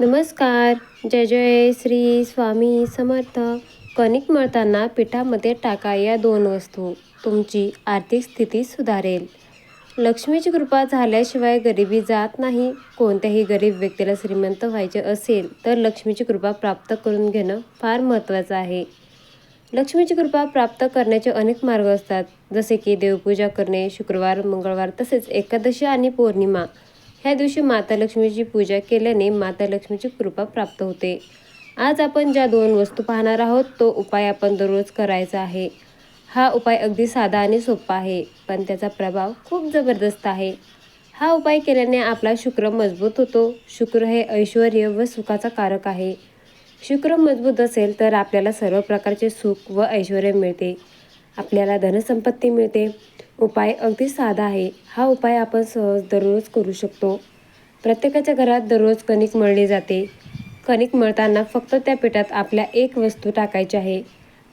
नमस्कार. जय जय श्री स्वामी समर्थ. कणिक मळताना पिठामध्ये टाका या दोन वस्तू. तुमची आर्थिक स्थिती सुधारेल. लक्ष्मीची कृपा झाल्याशिवाय गरिबी जात नाही. कोणत्याही गरीब व्यक्तीला श्रीमंत व्हायचे असेल तर लक्ष्मीची कृपा प्राप्त करून घेणं फार महत्त्वाचं आहे. लक्ष्मीची कृपा प्राप्त करण्याचे अनेक मार्ग असतात. जसे की देवपूजा करणे शुक्रवार मंगळवार तसेच एकादशी आणि पौर्णिमा. ह्या दिवशी माता लक्ष्मीची पूजा केल्याने माता लक्ष्मीची कृपा प्राप्त होते. आज आपण ज्या दोन वस्तू पाहणार आहोत तो उपाय आपण दररोज करायचा आहे. हा उपाय अगदी साधा आणि सोपा आहे पण त्याचा प्रभाव खूप जबरदस्त आहे. हा उपाय केल्याने आपला शुक्र मजबूत होतो. शुक्र हे ऐश्वर व सुखाचा कारक आहे. शुक्र मजबूत असेल तर आपल्याला सर्व प्रकारचे सुख व ऐश्वर मिळते. आपल्याला धनसंपत्ती मिळते. उपाय अगदी साधा आहे. हा उपाय आपण सहज दररोज करू शकतो. प्रत्येकाच्या घरात दररोज कणिक मळली जाते. कणिक मळताना फक्त त्या पिठात आपल्या एक वस्तू टाकायची आहे.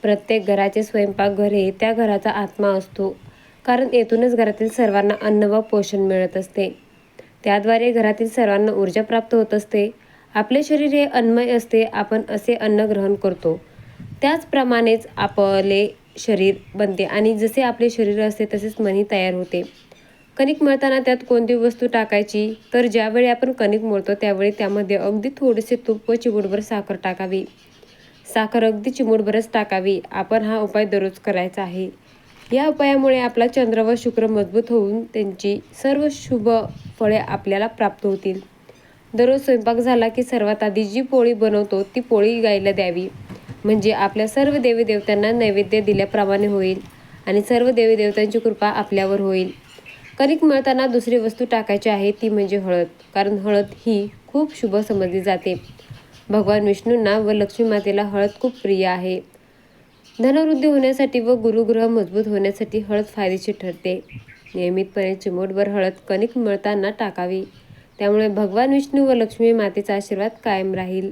प्रत्येक घराचे स्वयंपाकघर हे त्या घराचा आत्मा असतो. कारण येथूनच घरातील सर्वांना अन्न व पोषण मिळत असते. त्याद्वारे घरातील सर्वांना ऊर्जा प्राप्त होत असते. आपले शरीर हे अन्नमय असते. आपण असे अन्न ग्रहण करतो. त्याचप्रमाणेच आपले शरीर बनते आणि जसे आपले शरीर असते तसेच मनी तयार होते. कणिक मळताना त्यात कोणती वस्तू टाकायची? तर ज्यावेळी आपण कणिक मळतो त्यावेळी त्यामध्ये अगदी थोडेसे तूप व चिमूटभर साखर टाकावी. साखर अगदी चिमूटभरच टाकावी. आपण हा उपाय दररोज करायचा आहे. या उपायामुळे आपला चंद्र व शुक्र मजबूत होऊन त्यांची सर्व शुभ फळे आपल्याला प्राप्त होतील. दररोज स्वयंपाक झाला की सर्वात आधी जी पोळी बनवतो ती पोळी गायला द्यावी. म्हणजे आपल्या सर्व देवीदेवतांना नैवेद्य दिल्याप्रमाणे होईल आणि सर्व देवीदेवतांची कृपा आपल्यावर होईल. कणिक मळताना दुसरी वस्तू टाकायची आहे ती म्हणजे हळद कारण हळद ही खूप शुभ समजली जाते. भगवान विष्णूंना व लक्ष्मी मातेला हळद खूप प्रिय आहे. धनवृद्धी होण्यासाठी व गुरुग्रह मजबूत होण्यासाठी हळद फायदेशीर ठरते. नियमितपणे चिमोटभर हळद कणिक मळताना टाकावी. त्यामुळे भगवान विष्णू व लक्ष्मी मातेचा आशीर्वाद कायम राहील.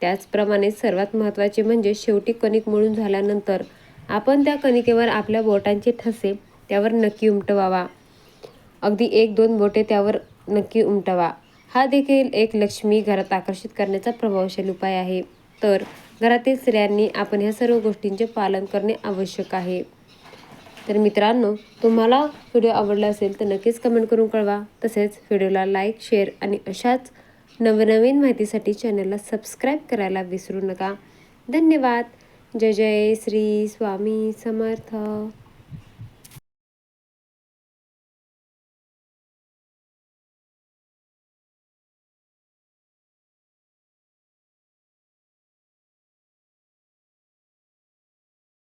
त्याचप्रमाणे सर्वात महत्त्वाचे म्हणजे शेवटी कणिक मळून झाल्यानंतर आपण त्या कणिकेवर आपल्या बोटांचे ठसे त्यावर नक्की उमटवावा. अगदी एक दोन बोटे त्यावर नक्की उमटवा. हा देखील एक लक्ष्मी घरात आकर्षित करण्याचा प्रभावशाली उपाय आहे. तर घरातील स्त्रियांनी आपण ह्या सर्व गोष्टींचे पालन करणे आवश्यक आहे. तर मित्रांनो तुम्हाला व्हिडिओ आवडला असेल तर नक्कीच कमेंट करून कळवा. तसेच व्हिडिओला लाईक शेअर आणि अशाच नवनवीन माहितीसाठी चॅनलला सबस्क्राईब करायला विसरू नका. धन्यवाद. जय जय श्री स्वामी समर्थ.